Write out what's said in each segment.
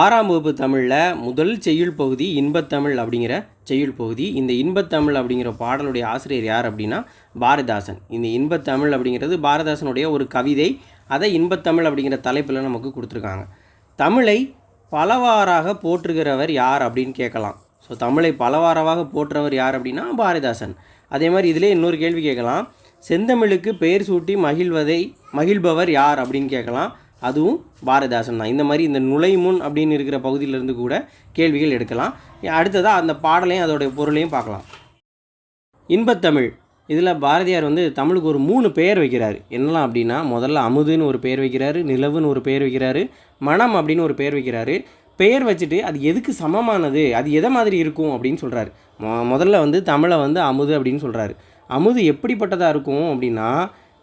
ஆறாம் வகுப்பு தமிழில் முதல் செய்யுள் பகுதி இன்பத்தமிழ் அப்படிங்கிற செய்யுள் பகுதி. இந்த இன்பத்தமிழ் அப்படிங்கிற பாடலுடைய ஆசிரியர் யார் அப்படின்னா பாரதாசன். இந்த இன்பத்தமிழ் அப்படிங்கிறது பாரதாசனுடைய ஒரு கவிதை. அதை இன்பத்தமிழ் அப்படிங்கிற தலைப்பில் நமக்கு கொடுத்துருக்காங்க. தமிழை பலவாறாக போற்றுகிறவர் யார் அப்படின்னு கேட்கலாம். ஸோ தமிழை பலவாறாக போற்றவர் யார் அப்படின்னா பாரதிதாசன் அதே மாதிரி இதிலே இன்னொரு கேள்வி கேட்கலாம். செந்தமிழுக்கு பெயர் சூட்டி மகிழ்வதை மகிழ்பவர் யார் அப்படின்னு கேட்கலாம். அதுவும் பாரதிதாசன் தான். இந்த மாதிரி இந்த நுழைமுன் அப்படின்னு இருக்கிற பகுதியிலிருந்து கூட கேள்விகள் எடுக்கலாம். அடுத்ததாக அந்த பாடலையும் அதோடைய பொருளையும் பார்க்கலாம். இன்பத்தமிழ். இதில் பாரதியார் வந்து தமிழுக்கு ஒரு மூணு பெயர் வைக்கிறாரு. என்னலாம் அப்படின்னா முதல்ல அமுதுன்னு ஒரு பெயர் வைக்கிறாரு நிலவுன்னு ஒரு பெயர் வைக்கிறாரு மனம் அப்படின்னு ஒரு பெயர் வைக்கிறாரு. பெயர் வச்சுட்டு அது எதுக்கு சமமானது? அது எதை மாதிரி இருக்கும் அப்படின்னு சொல்கிறாரு மொ முதல்ல வந்து தமிழை வந்து அமுது அப்படின்னு சொல்கிறாரு அமுது எப்படிப்பட்டதாக இருக்கும் அப்படின்னா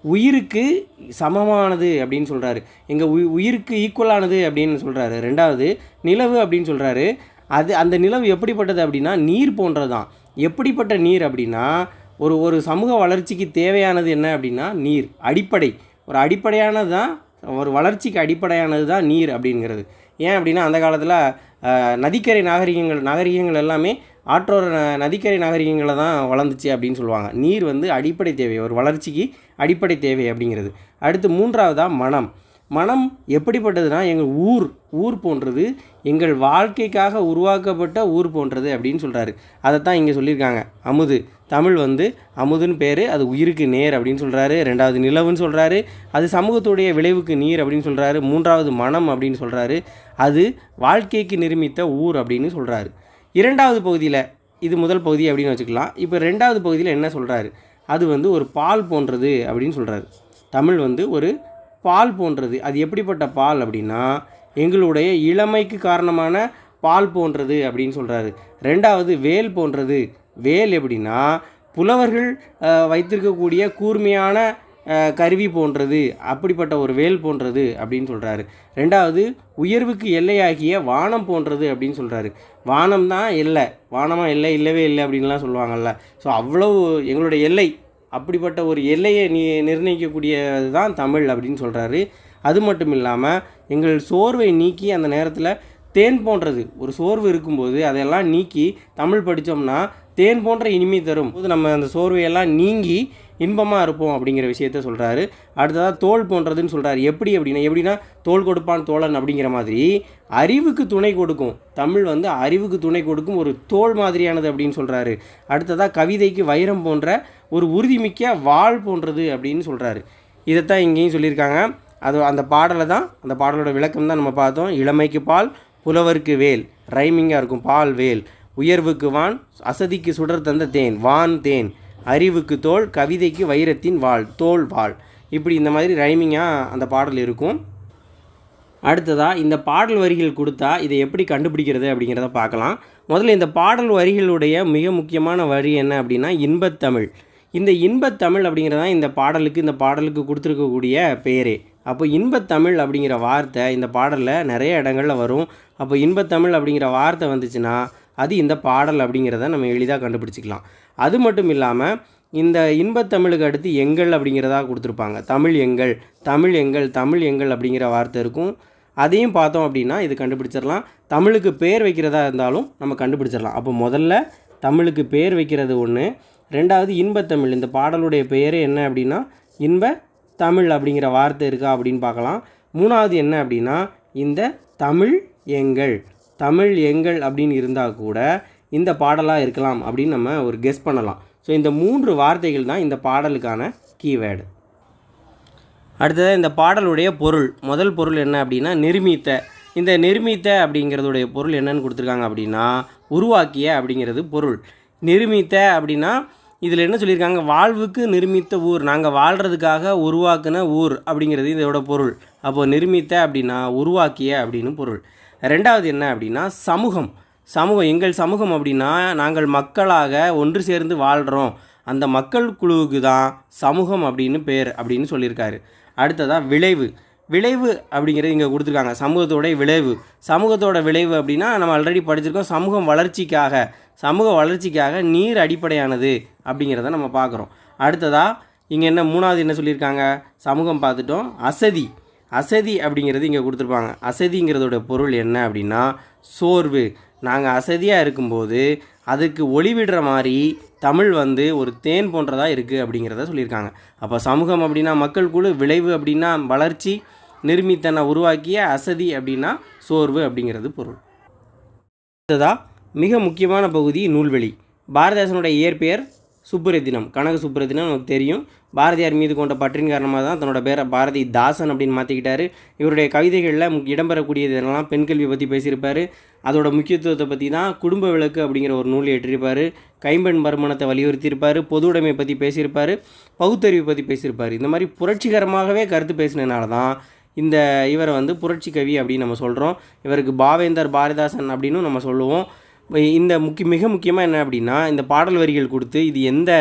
உயிருக்கு சமமானது அப்படின்னு சொல்கிறாரு எங்கள் உயி உயிருக்கு ஈக்குவலானது அப்படின்னு சொல்கிறாரு ரெண்டாவது நிலவு அப்படின்னு சொல்கிறாரு அது அந்த நிலவு எப்படிப்பட்டது அப்படின்னா நீர் போன்றது தான் எப்படிப்பட்ட நீர் அப்படின்னா ஒரு ஒரு சமூக வளர்ச்சிக்கு தேவையானது என்ன அப்படின்னா நீர். அடிப்படை. ஒரு அடிப்படையானது தான் ஒரு வளர்ச்சிக்கு அடிப்படையானது தான் நீர் அப்படிங்கிறது. ஏன் அப்படின்னா அந்த காலத்தில் நதிக்கரை நாகரிகங்கள் நாகரிகங்கள் எல்லாமே ஆற்றோர ந- நதிக்கரை நாகரிகங்களை தான் வளர்ந்துச்சு அப்படின்னு சொல்லுவாங்க. நீர் வந்து அடிப்படை தேவை ஒரு வளர்ச்சிக்கு அடிப்படை தேவை அப்படிங்கிறது. அடுத்து மூன்றாவதாக மனம். மனம் எப்படிப்பட்டதுன்னா எங்கள் ஊர் ஊர் போன்றது எங்கள் வாழ்க்கைக்காக உருவாக்கப்பட்ட ஊர் போன்றது அப்படின்னு சொல்கிறாரு அதைத்தான் இங்கே சொல்லியிருக்காங்க. அமுது. தமிழ் வந்து அமுதுன்னு பேர் அது உயிருக்கு நேர் அப்படின்னு சொல்கிறாரு ரெண்டாவது நிலவுன்னு சொல்கிறாரு அது சமூகத்துடைய விளைவுக்கு நீர் அப்படின்னு சொல்கிறாரு மூன்றாவது மனம் அப்படின்னு சொல்கிறாரு அது வாழ்க்கைக்கு நிர்மித்த ஊர் அப்படின்னு சொல்கிறாரு இரண்டாவது பகுதியில் இது முதல் பகுதி அப்படின்னு வச்சுக்கலாம். இப்போ ரெண்டாவது பகுதியில் என்ன சொல்கிறாரு அது வந்து ஒரு பால் போன்றது அப்படின்னு சொல்கிறாரு தமிழ் வந்து ஒரு பால் போன்றது. அது எப்படிப்பட்ட பால் அப்படின்னா எங்களுடைய இளமைக்கு காரணமான பால் போன்றது அப்படின்னு சொல்கிறாரு ரெண்டாவது வேல் போன்றது. வேல் எப்படின்னா புலவர்கள் வைத்திருக்கக்கூடிய கூர்மையான கருவி போன்றது அப்படிப்பட்ட ஒரு வேல் போன்றது அப்படின்னு சொல்கிறாரு ரெண்டாவது உயர்வுக்கு எல்லையாகிய வானம் போன்றது அப்படின்னு சொல்கிறாரு வானம் தான் எல்லை. வானமாக எல்லை இல்லவே இல்லை அப்படின்லாம் சொல்லுவாங்கல்ல. ஸோ அவ்வளவு எங்களுடைய எல்லை. அப்படிப்பட்ட ஒரு எல்லையை நீ நிர்ணயிக்கக்கூடியது தான் தமிழ் அப்படின்னு சொல்கிறாரு அது மட்டும் இல்லாமல் எங்கள் சோர்வை நீக்கி அந்த நேரத்தில் தேன் போன்றது. ஒரு சோர்வு இருக்கும்போது அதையெல்லாம் நீக்கி தமிழ் படித்தோம்னா தேன் போன்ற இனிமை தரும். போது நம்ம அந்த சோர்வையெல்லாம் நீங்கி இன்பமாக இருப்போம் அப்படிங்கிற விஷயத்த சொல்கிறாரு அடுத்ததாக தோல் போன்றதுன்னு சொல்கிறாரு எப்படி அப்படின்னா எப்படின்னா தோல் கொடுப்பான் தோழன் அப்படிங்கிற மாதிரி அறிவுக்கு துணை கொடுக்கும். தமிழ் வந்து அறிவுக்கு துணை கொடுக்கும் ஒரு தோல் மாதிரியானது அப்படின்னு சொல்கிறாரு அடுத்ததாக கவிதைக்கு வைரம் போன்ற ஒரு உறுதிமிக்க வாள் போன்றது அப்படின்னு சொல்கிறாரு இதைத்தான் இங்கேயும் சொல்லியிருக்காங்க. அது அந்த பாடலை தான் அந்த பாடலோட விளக்கம் தான் நம்ம பார்த்தோம். இளமைக்கு பால் புலவருக்கு வேல். ரைமிங்காக இருக்கும் பால் வேல். உயர்வுக்கு வான் அசதிக்கு சுடர் தந்த தேன் வான் தேன். அறிவுக்கு தோல் கவிதைக்கு வைரத்தின் வாள் தோல் வாள். இப்படி இந்த மாதிரி ரைமிங்காக அந்த பாடல் இருக்கும். அடுத்ததாக இந்த பாடல் வரிகள் கொடுத்தா இதை எப்படி கண்டுபிடிக்கிறது அப்படிங்கிறத பார்க்கலாம். முதல்ல இந்த பாடல் வரிகளுடைய மிக முக்கியமான வரி என்ன அப்படின்னா இன்பத்தமிழ். இந்த இன்பத்தமிழ் அப்படிங்கிறது தான் இந்த பாடலுக்கு இந்த பாடலுக்கு கொடுத்துருக்கக்கூடிய பெயரே அப்போ இன்பத்தமிழ் அப்படிங்கிற வார்த்தை இந்த பாடலில் நிறைய இடங்களில் வரும். அப்போ இன்பத்தமிழ் அப்படிங்கிற வார்த்தை வந்துச்சுன்னா அது இந்த பாடல் அப்படிங்கிறத நம்ம எளிதாக கண்டுபிடிச்சிக்கலாம். அது மட்டும் இல்லாமல் இந்த இன்பத்தமிழுக்கு அடுத்து எங்கள் அப்படிங்கிறதா கொடுத்துருப்பாங்க. தமிழ் எங்கள் தமிழ் எங்கள் தமிழ் எங்கள் அப்படிங்கிற வார்த்தை இருக்கும். அதையும் பார்த்தோம் அப்படின்னா இது கண்டுபிடிச்சிடலாம். தமிழுக்கு பேர் வைக்கிறதா இருந்தாலும் நம்ம கண்டுபிடிச்சிடலாம். அப்போ முதல்ல தமிழுக்கு பேர் வைக்கிறது ஒன்று ரெண்டாவது இன்பத்தமிழ் இந்த பாடலுடைய பெயரே என்ன அப்படின்னா இன்ப தமிழ் அப்படிங்கிற வார்த்தை இருக்கா அப்படின்னு பார்க்கலாம். மூணாவது என்ன அப்படின்னா இந்த தமிழ் எங்கள். தமிழ் எங்கள் அப்படின்னு இருந்தால் கூட இந்த பாடலாக இருக்கலாம் அப்படின்னு நம்ம ஒரு கெஸ் பண்ணலாம். ஸோ இந்த மூன்று வார்த்தைகள் தான் இந்த பாடலுக்கான கீவேர்டு அடுத்தது இந்த பாடலுடைய பொருள். முதல் பொருள் என்ன அப்படின்னா நிர்மித்த. இந்த நிர்மித்த அப்படிங்கிறதுடைய பொருள் என்னன்னு கொடுத்துருக்காங்க அப்படின்னா உருவாக்கிய அப்படிங்கிறது பொருள். நிர்மித்த அப்படின்னா இதில் என்ன சொல்லியிருக்காங்க? வாழ்வுக்கு நிர்மித்த ஊர். நாங்கள் வாழ்கிறதுக்காக உருவாக்குன ஊர் அப்படிங்கிறது இதோட பொருள். அப்போது நிர்மித்த அப்படின்னா உருவாக்கிய அப்படின்னு பொருள். ரெண்டாவது என்ன அப்படின்னா சமூகம். சமூகம் எங்கள் சமூகம் அப்படின்னா நாங்கள் மக்களாக ஒன்று சேர்ந்து வாழ்கிறோம் அந்த மக்கள் குழுவுக்கு தான் சமூகம் அப்படின்னு பேர் அப்படின்னு சொல்லியிருக்காரு. அடுத்ததாக விளைவு. விளைவு அப்படிங்கிறது இங்கே கொடுத்துருக்காங்க. சமூகத்தோடைய விளைவு. சமூகத்தோட விளைவு அப்படின்னா நம்ம ஆல்ரெடி படிச்சிருக்கோம். சமூகம் வளர்ச்சிக்காக. சமூக வளர்ச்சிக்காக நீர் அடிப்படையானது அப்படிங்கிறத நம்ம பார்க்குறோம். அடுத்ததாக இங்கே என்ன மூணாவது என்ன சொல்லியிருக்காங்க? சமூகம் பார்த்துட்டோம். அசதி. அசதி அப்படிங்கிறது இங்கே கொடுத்துருப்பாங்க. அசதிங்கிறதோட பொருள் என்ன அப்படின்னா சோர்வு. நாங்கள் அசதியாக இருக்கும்போது அதுக்கு ஒளிவிடுற மாதிரி தமிழ் வந்து ஒரு தேன் போன்றதாக இருக்குது அப்படிங்கிறத சொல்லியிருக்காங்க. அப்போ சமூகம் அப்படின்னா மக்கள் குழு விளைவு அப்படின்னா வளர்ச்சி நிர்மித்தனை உருவாக்கிய அசதி அப்படின்னா சோர்வு அப்படிங்கிறது பொருள். அடுத்ததாக மிக முக்கியமான பகுதி நூல்வெளி. பாரதேசனுடைய இயற்பெயர் சுப்புரத்தினம் கனக சுப்புரத்தினம் நமக்கு தெரியும். பாரதியார் மீது கொண்ட பற்றின் காரணமாக தான் தன்னோட பேரை பாரதி தாசன் அப்படின்னு மாற்றிக்கிட்டாரு இவருடைய கவிதைகளில் இடம்பெறக்கூடியது என்னெல்லாம்? பெண் கல்வி பற்றி பேசியிருப்பார். அதோட முக்கியத்துவத்தை பற்றி தான் குடும்ப விளக்கு அப்படிங்கிற ஒரு நூல் ஏற்றிருப்பார். கைம்பெண் மறுமணத்தை வலியுறுத்தியிருப்பார். பொது உடைமை பற்றி பேசியிருப்பார். பகுத்தறிவு பற்றி பேசியிருப்பார். இந்த மாதிரி புரட்சிகரமாகவே கருத்து பேசினதுனால தான் இந்த இவரை வந்து புரட்சி கவி அப்படின்னு நம்ம சொல்கிறோம் இவருக்கு பாவேந்தர் பாரதிதாசன் அப்படின்னு நம்ம சொல்லுவோம். இந்த முக்கிய மிக முக்கியமாக என்ன அப்படின்னா இந்த பாடல் வரிகள் கொடுத்து இது எந்த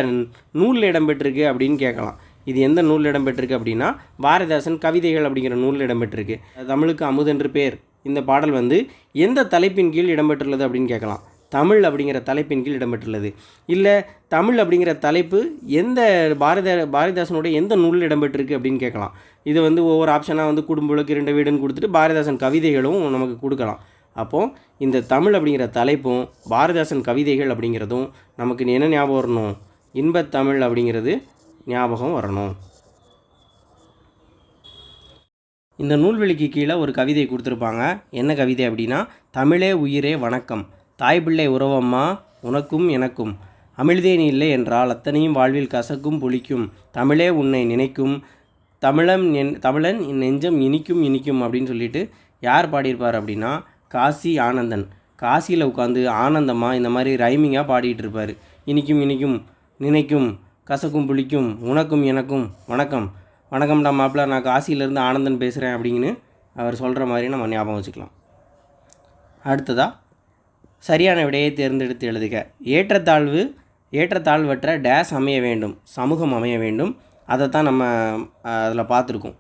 நூலில் இடம்பெற்றிருக்கு அப்படின்னு கேட்கலாம். இது எந்த நூலில் இடம்பெற்றிருக்கு அப்படின்னா பாரதிதாசன் கவிதைகள் அப்படிங்கிற நூலில் இடம்பெற்றிருக்கு. தமிழுக்கு அமுதென்று பேர். இந்த பாடல் வந்து எந்த தலைப்பின் கீழ் இடம்பெற்றுள்ளது அப்படின்னு கேட்கலாம். தமிழ் அப்படிங்கிற தலைப்பின் கீழ் இடம்பெற்றுள்ளது. இல்லை தமிழ் அப்படிங்கிற தலைப்பு எந்த பாரத பாரதிதாசனுடைய எந்த நூலில் இடம்பெற்றிருக்கு அப்படின்னு கேட்கலாம். இது வந்து ஒவ்வொரு ஆப்ஷனாக வந்து குடும்ப விளக்கு இரண்டு வீடுன்னு கொடுத்துட்டு பாரதிதாசன் கவிதைகளும் நமக்கு கொடுக்கலாம். அப்போது இந்த தமிழ் அப்படிங்கிற தலைப்பும் பாரதிதாசன் கவிதைகள் அப்படிங்கிறதும் நமக்கு என்ன ஞாபகம் வரணும்? இன்பத்தமிழ் அப்படிங்கிறது ஞாபகம் வரணும். இந்த நூல்வெளிக்கு கீழே ஒரு கவிதை கொடுத்துருப்பாங்க. என்ன கவிதை அப்படின்னா தமிழே உயிரே வணக்கம். தாய் பிள்ளை உறவம்மா உனக்கும் எனக்கும். அமிழ்தே நீ இல்லை என்றால் அத்தனையும் வாழ்வில் கசக்கும் புளிக்கும். தமிழே உன்னை நினைக்கும். தமிழன் என் தமிழன் என் நெஞ்சம் இனிக்கும் இனிக்கும் அப்படின்னு சொல்லிட்டு யார் பாடியிருப்பார் அப்படின்னா காசி ஆனந்தன். காசியில் உட்காந்து ஆனந்தமாக இந்த மாதிரி ரைமிங்காக பாடிட்டு இருப்பார். இனிக்கும் இனிக்கும் நினைக்கும் கசக்கும் புளிக்கும் உனக்கும் எனக்கும் வணக்கம். வணக்கம்டா மாப்பிள்ள நான் காசியிலேருந்து ஆனந்தன் பேசுகிறேன் அப்படின்னு அவர் சொல்கிற மாதிரி நம்ம ஞாபகம் வச்சுக்கலாம். அடுத்ததாக சரியான விடையை தேர்ந்தெடுத்து எழுதுக. ஏற்றத்தாழ்வு ஏற்றத்தாழ்வற்ற டேஸ் அமைய வேண்டும் சமூகம் அமைய வேண்டும். அதை தான் நம்ம அதில் பார்த்துருக்கோம்.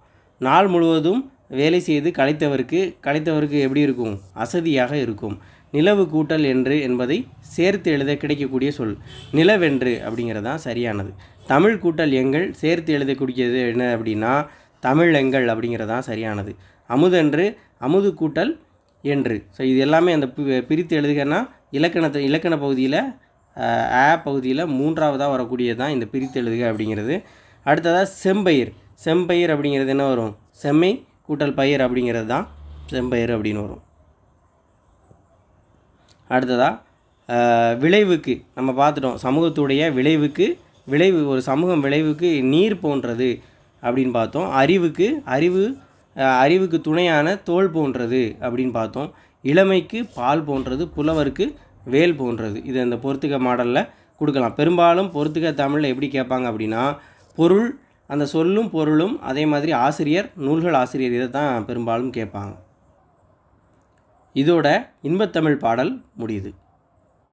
நாள் முழுவதும் வேலை செய்து களைத்தவருக்கு களைத்தவருக்கு எப்படி இருக்கும்? அசதியாக இருக்கும். நிலவு கூட்டல் என்று என்பதை சேர்த்து எழுத கிடைக்கக்கூடிய சொல். நிலவென்று அப்படிங்கிறது தான் சரியானது. தமிழ் கூட்டல் எங்கள் சேர்த்து எழுதக்கூடியது என்ன அப்படின்னா தமிழ் எங்கள் அப்படிங்கிறது தான் சரியானது. அமுதென்று அமுது கூட்டல் என்று. ஸோ இது எல்லாமே அந்த பி- பிரித்து எழுதுகன்னா இலக்கணத்தை இலக்கண பகுதியில் ஆ பகுதியில் மூன்றாவதாக வரக்கூடியது தான் இந்த பிரித்து எழுதுக அப்படிங்கிறது. அடுத்ததாக செம்பயிர். செம்பயிர் அப்படிங்கிறது என்ன வரும்? செம்மை கூட்டல் பயிர் அப்படிங்கிறது தான் செம்பயிர் அப்படின்னு வரும். அடுத்ததாக விளைவுக்கு நம்ம பார்த்துட்டோம். சமூகத்துடைய விளைவுக்கு விளைவு ஒரு சமூகம் விளைவுக்கு நீர் போன்றது அப்படின்னு பார்த்தோம். அறிவுக்கு அறிவு அறிவுக்கு துணையான தோல் போன்றது அப்படின்னு பார்த்தோம். இளமைக்கு பால் போன்றது புலவருக்கு வேல் போன்றது. இது அந்த பொறுத்துக்க மாடலில் கொடுக்கலாம். பெரும்பாலும் பொறுத்துக்க தமிழில் எப்படி கேட்பாங்க அப்படின்னா பொருள் அந்த சொல்லும் பொருளும் அதே மாதிரி ஆசிரியர் நூல்கள் ஆசிரியர் இதை தான் பெரும்பாலும் கேட்பாங்க. இதோட இன்பத்தமிழ் பாடல் முடியுது.